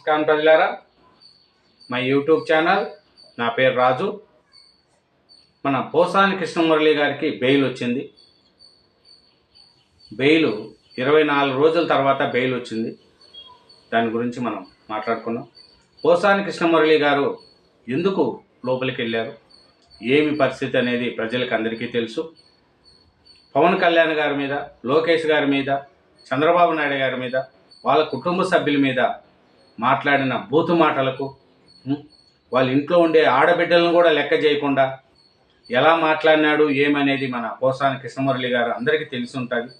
నమస్కారం ప్రజలారా. మా యూట్యూబ్ ఛానల్ నా పేరు రాజు. మన పోసాని కృష్ణమురళి గారికి బెయిల్ వచ్చింది. బెయిల్ ఇరవై నాలుగు రోజుల తర్వాత బెయిల్ వచ్చింది. దాని గురించి మనం మాట్లాడుకున్నాం. పోసాని కృష్ణమురళి గారు ఎందుకు లోపలికి వెళ్ళారు? ఏమి పరిస్థితి అనేది ప్రజలకు అందరికీ తెలుసు. పవన్ కళ్యాణ్ గారి మీద లోకేష్ గారి మీద చంద్రబాబు నాయుడు గారి మీద వాళ్ళ కుటుంబ సభ్యుల మీద మాట్లాడిన బూతు మాటలకు వాళ్ళ ఇంట్లో ఉండే ఆడబిడ్డలను కూడా లెక్క చేయకుండా ఎలా మాట్లాడినాడు ఏమనేది మన పోసాని కృష్ణమురళి గారు అందరికీ తెలిసి ఉంటుంది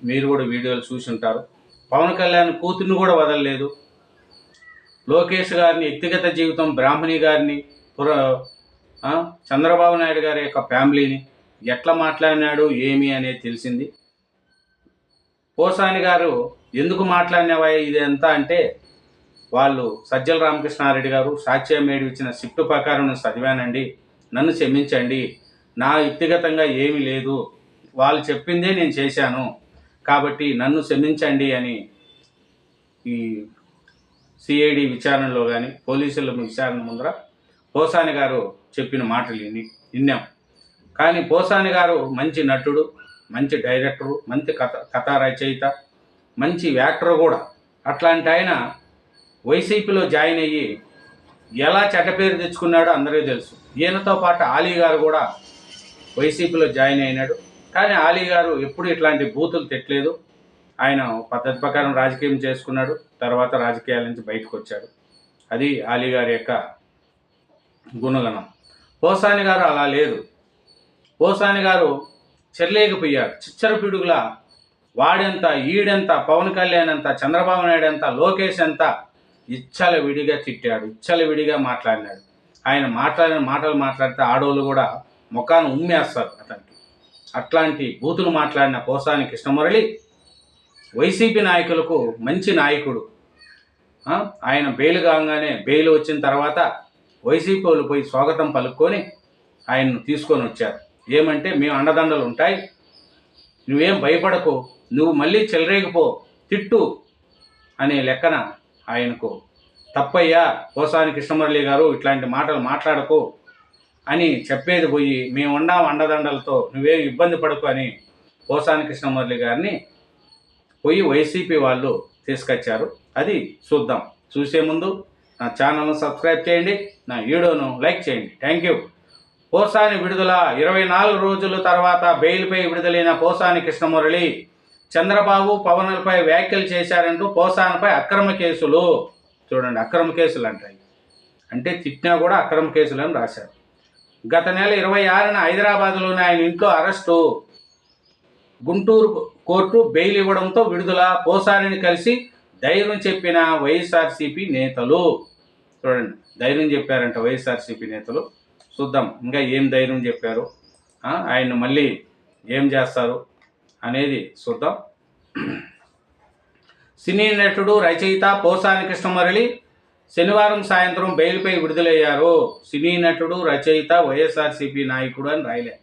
మీరు కూడా వీడియోలు చూసి ఉంటారు. పవన్ కళ్యాణ్ కూతుర్ని కూడా వదలలేదు. లోకేష్ గారిని వ్యక్తిగత జీవితం బ్రాహ్మణి గారిని పుర చంద్రబాబు నాయుడు గారి యొక్క ఫ్యామిలీని ఎట్లా మాట్లాడినాడు ఏమి అనేది తెలిసింది. పోసాని గారు ఎందుకు మాట్లాడినవా ఇది ఎంత అంటే వాళ్ళు సజ్జల రామకృష్ణారెడ్డి గారు సాక్ష్యం మేడి ఇచ్చిన షిఫ్ట్ ప్రకారం నేను చదివానండి. నన్ను క్షమించండి. నా వ్యక్తిగతంగా ఏమీ లేదు. వాళ్ళు చెప్పిందే నేను చేశాను. కాబట్టి నన్ను క్షమించండి అని ఈ సిఐడి విచారణలో కానీ పోలీసుల విచారణ ముందర పోసాని గారు చెప్పిన మాటలు విని విన్నాం. కానీ పోసాని గారు మంచి నటుడు మంచి డైరెక్టరు మంచి కథ కథా రచయిత మంచి యాక్టర్ కూడా. అట్లాంటి ఆయన వైసీపీలో జాయిన్ అయ్యి ఎలా చెడ్డపేరు తెచ్చుకున్నాడో అందరికీ తెలుసు. ఈయనతో పాటు ఆలీ గారు కూడా వైసీపీలో జాయిన్ అయినాడు. కానీ ఆలీ గారు ఎప్పుడు ఇట్లాంటి బూతులు తెట్టలేదు. ఆయన పద్ధతి ప్రకారం రాజకీయం చేసుకున్నాడు. తర్వాత రాజకీయాల నుంచి బయటకు వచ్చాడు. అది ఆలీ గారి యొక్క గుణగణం. పోసాని గారు అలా లేదు. పోసాని గారు చెర్లేకపోయాడు చిచ్చరపిడుగులా వాడెంత ఈడెంత పవన్ కళ్యాణ్ ఎంత చంద్రబాబు నాయుడు ఎంత లోకేష్ ఎంత ఇచ్చల విడిగా తిట్టాడు ఇచ్చల విడిగా మాట్లాడినాడు. ఆయన మాట్లాడిన మాటలు మాట్లాడితే ఆడవాళ్ళు కూడా ముఖాన్ని ఉమ్మేస్తారు అతనికి. అట్లాంటి బూతులు మాట్లాడిన పోసాని కృష్ణమురళి వైసీపీ నాయకులకు మంచి నాయకుడు. ఆయన బెయిల్ కాగానే బెయిల్ వచ్చిన తర్వాత వైసీపీ వాళ్ళు పోయి స్వాగతం పలుక్కొని ఆయన్ను తీసుకొని వచ్చారు. ఏమంటే మేము అండదండలు ఉంటాయి. నువ్వేం భయపడకు. నువ్వు మళ్ళీ చెలరేగిపో. తిట్టు అనే లెక్కన ఆయనకు తప్పయ్యా పోసాని కృష్ణమురళి గారు ఇట్లాంటి మాటలు మాట్లాడకు అని చెప్పేది పోయి మేము అండదండలతో నువ్వేం ఇబ్బంది పడకు అని పోసాని కృష్ణమురళి గారిని పోయి వైసీపీ వాళ్ళు తీసుకొచ్చారు. అది చూద్దాం. చూసే ముందు నా ఛానల్ను సబ్స్క్రైబ్ చేయండి నా వీడియోను లైక్ చేయండి. Thank you. పోసాని విడుదల ఇరవై నాలుగు రోజుల తర్వాత బెయిల్పై విడుదలైన పోసాని కృష్ణమురళి చంద్రబాబు పవన్లపై వ్యాఖ్యలు చేశారంటూ పోసానపై అక్రమ కేసులు. చూడండి అక్రమ కేసులు అంటాయి అంటే తిట్టినా కూడా అక్రమ కేసులు అని రాశారు. గత నెల ఇరవై ఆరున హైదరాబాద్లోని ఆయన ఇంట్లో అరెస్టు. గుంటూరు కోర్టు బెయిల్ ఇవ్వడంతో విడుదల. పోసారిని కలిసి ధైర్యం చెప్పిన వైఎస్ఆర్సీపీ నేతలు. చూడండి ధైర్యం చెప్పారంట వైఎస్ఆర్సీపీ నేతలు. చూద్దాం ఇంకా ఏం ధైర్యం చెప్పారు? ఆయన మళ్ళీ ఏం చేస్తారు? అనేది చూద్దాం. సినీ నటుడు రచయిత పోసాని కృష్ణమురళి శనివారం సాయంత్రం బెయిల్పై విడుదలయ్యారు. సినీ నటుడు రచయిత వైఎస్ఆర్సీపీ నాయకుడు అని రాయలే.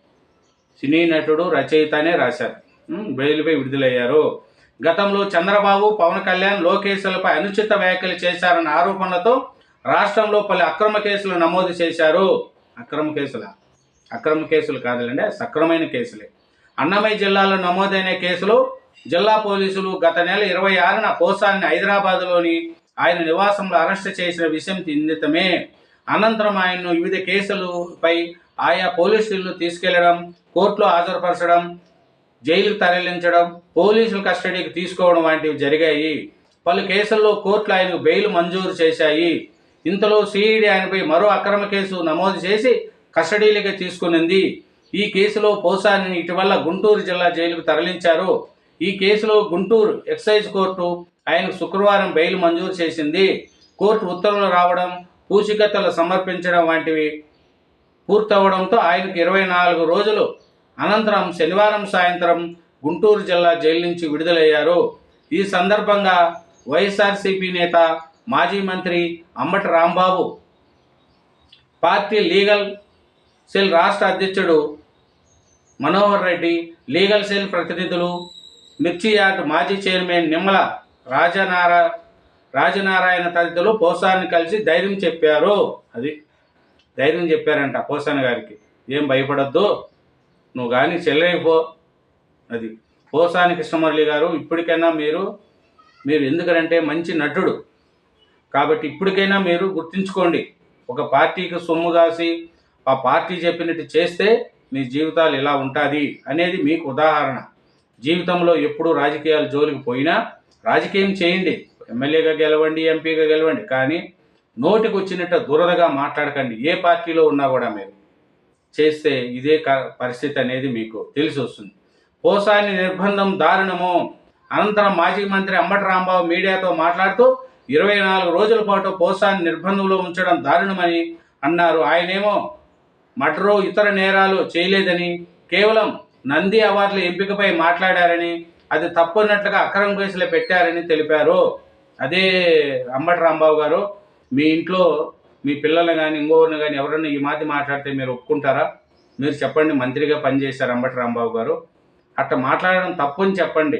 సినీ నటుడు రచయిత అనే రాశారు. బెయిల్పై విడుదలయ్యారు. గతంలో చంద్రబాబు పవన్ కళ్యాణ్ లోకేశ్లపై అనుచిత వ్యాఖ్యలు చేశారన్న ఆరోపణలతో రాష్ట్రంలో పలు అక్రమ కేసులు నమోదు చేశారు. అక్రమ కేసుల? అక్రమ కేసులు కాదులండి సక్రమైన కేసులే. అన్నమయ్య జిల్లాలో నమోదైన కేసులో జిల్లా పోలీసులు గత నెల ఇరవై ఆరున పోసాన్ని హైదరాబాద్లోని ఆయన నివాసంలో అరెస్ట్ చేసిన విషయం నిందితమే. అనంతరం ఆయన్ను వివిధ కేసులపై ఆయా పోలీసులను తీసుకెళ్ళడం కోర్టులో హాజరుపరచడం జైలుకు తరలించడం పోలీసుల కస్టడీకి తీసుకోవడం వంటివి జరిగాయి. పలు కేసుల్లో కోర్టులు ఆయనకు బెయిల్ మంజూరు చేశాయి. ఇంతలో సిఈడి ఆయనపై మరో అక్రమ కేసు నమోదు చేసి కస్టడీలోకి తీసుకునింది. ఈ కేసులో పోసాని ఇటీవల గుంటూరు జిల్లా జైలుకు తరలించారు. ఈ కేసులో గుంటూరు ఎక్సైజ్ కోర్టు ఆయనకు శుక్రవారం బెయిల్ మంజూరు చేసింది. కోర్టు ఉత్తర్వులు రావడం పూచికత్తలు సమర్పించడం వంటివి పూర్తవడంతో ఆయనకు ఇరవై నాలుగు రోజులు అనంతరం శనివారం సాయంత్రం గుంటూరు జిల్లా జైలు నుంచి విడుదలయ్యారు. ఈ సందర్భంగా వైఎస్ఆర్సీపీ నేత మాజీ మంత్రి Ambati Rambabu party legal cell రాష్ట్ర అధ్యక్షుడు మనోహర్ రెడ్డి లీగల్ సెల్ ప్రతినిధులు మిర్చి యార్డ్ మాజీ చైర్మన్ నిమ్మల రాజనారా రాజనారాయణ తదితరులు పోసాన్ని కలిసి ధైర్యం చెప్పారు. అది ధైర్యం చెప్పారంట పోసాన్ గారికి. ఏం భయపడద్దు. నువ్వు కానీ చెల్లైపో అది పోసాని కృష్ణమురళి గారు ఇప్పటికైనా మీరు మీరు ఎందుకంటే మంచి నటుడు. కాబట్టి ఇప్పటికైనా మీరు గుర్తుంచుకోండి. ఒక పార్టీకి సొమ్ము కాసి ఆ పార్టీ చెప్పినట్టు చేస్తే మీ జీవితాలు ఎలా ఉంటుంది అనేది మీకు ఉదాహరణ. జీవితంలో ఎప్పుడు రాజకీయాలు జోలికి పోయినా రాజకీయం చేయండి. ఎమ్మెల్యేగా గెలవండి ఎంపీగా గెలవండి. కానీ నోటికి వచ్చినట్టు దురదగా మాట్లాడకండి. ఏ పార్టీలో ఉన్నా కూడా మీరు చేస్తే ఇదే క- పరిస్థితి అనేది మీకు తెలిసి వస్తుంది పోసాని నిర్బంధం దారుణము. అనంతరం మాజీ మంత్రి అంబటి రాంబాబు మీడియాతో మాట్లాడుతూ ఇరవై నాలుగు రోజుల పాటు పోసాని నిర్బంధంలో ఉంచడం దారుణమని అన్నారు. ఆయనేమో మటరు ఇతర నేరాలు చేయలేదని కేవలం నంది అవార్డుల ఎంపికపై మాట్లాడారని అది తప్పున్నట్లుగా అక్రమ కేసులు పెట్టారని తెలిపారు. అదే అంబటి రాంబాబు గారు మీ ఇంట్లో మీ పిల్లలు కానీ ఇంకోరిని కానీ ఎవరైనా ఈ మాది మాట్లాడితే మీరు ఒప్పుకుంటారా? మీరు చెప్పండి మంత్రిగా పనిచేశారు అంబటి రాంబాబు గారు. అట్లా మాట్లాడడం తప్పు అని చెప్పండి.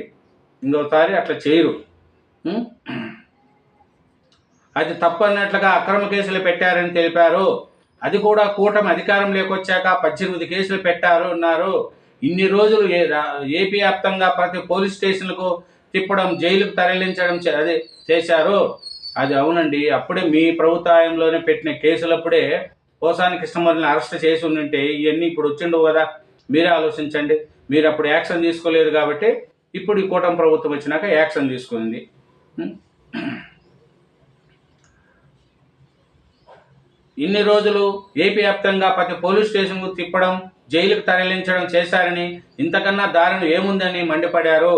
ఇంకోసారి అట్లా చేయరు. అది తప్పు అన్నట్లుగా అక్రమ కేసులు పెట్టారని తెలిపారు. అది కూడా కూటమి అధికారం లేకొచ్చాక పద్దెనిమిది కేసులు పెట్టారు అన్నారు. ఇన్ని రోజులు ఏ- ఏపీ వ్యాప్తంగా ప్రతి పోలీస్ స్టేషన్లకు తిప్పడం జైలుకు తరలించడం చే- అదే చేశారు. అది అవునండి. అప్పుడే మీ ప్రభుత్వంలోనే పెట్టిన కేసులప్పుడే పోసాని కృష్ణమూర్తిని అరెస్ట్ చేసి ఉంటే ఇవన్నీ ఇప్పుడు వచ్చిండవు కదా? మీరే ఆలోచించండి. మీరు అప్పుడు యాక్షన్ తీసుకోలేదు కాబట్టి ఇప్పుడు ఈ కూటమి ప్రభుత్వం వచ్చినాక యాక్షన్ తీసుకుంది. ఇన్ని రోజులు ఏపీ వ్యాప్తంగా ప్రతి పోలీస్ స్టేషన్కు తిప్పడం జైలుకు తరలించడం చేశారని ఇంతకన్నా దారుణం ఏముందని మండిపడారు.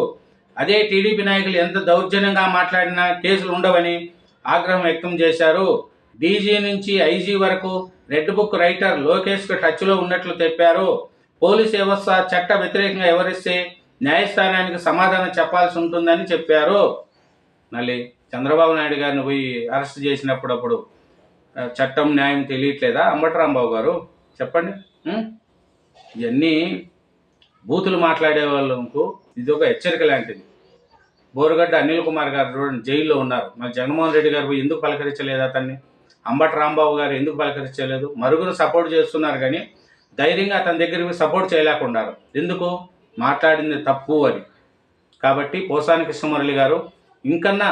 అదే టీడీపీ నాయకులు ఎంత దౌర్జన్యంగా మాట్లాడినా కేసులు ఉండవని ఆగ్రహం వ్యక్తం చేశారు. డీజీ నుంచి ఐజీ వరకు రెడ్ బుక్ రైటర్ లోకేష్కు టచ్లో ఉన్నట్లు చెప్పారు పోలీస్ వ్యవస్థ చట్ట వ్యతిరేకంగా ఎవరిస్తే న్యాయస్థానానికి సమాధానం చెప్పాల్సి ఉంటుందని చెప్పారు. మళ్ళీ చంద్రబాబు నాయుడు గారిని పోయి అరెస్ట్ చేసినప్పుడప్పుడు చట్టం న్యాయం తెలియట్లేదా? అంబటరాంబాబు గారు చెప్పండి. ఇవన్నీ బూతులు మాట్లాడే వాళ్ళకు ఇది ఒక హెచ్చరిక లాంటిది. బోరుగడ్డ అనిల్ కుమార్ గారు చూడండి జైల్లో ఉన్నారు. మరి జగన్మోహన్ రెడ్డి గారు ఎందుకు పలకరించలేదు అతన్ని? అంబటి రాంబాబు గారు ఎందుకు పలకరించలేదు? మరుగురు సపోర్ట్ చేస్తున్నారు కానీ ధైర్యంగా అతని దగ్గరికి సపోర్ట్ చేయలేకున్నారు ఎందుకు? మాట్లాడింది తప్పు అని కాబట్టి పోసాని కృష్ణమురళి గారు ఇంకన్నా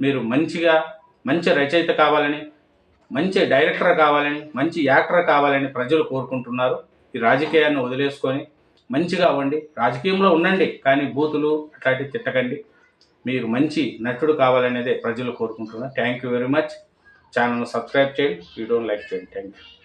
మీరు మంచిగా మంచి రచయిత కావాలని మంచి డైరెక్టర్ కావాలని మంచి యాక్టర్ కావాలని ప్రజలు కోరుకుంటున్నారు. ఈ రాజకీయాన్ని వదిలేసుకొని మంచిగా అవ్వండి. రాజకీయంలో ఉండండి కానీ బూతులు అట్లాంటివి తిట్టకండి. మీరు మంచి నటుడు కావాలనేదే ప్రజలు కోరుకుంటున్నారు. Thank you very much channel subscribe చేయండి. వీడియోని లైక్ చేయండి. Thank you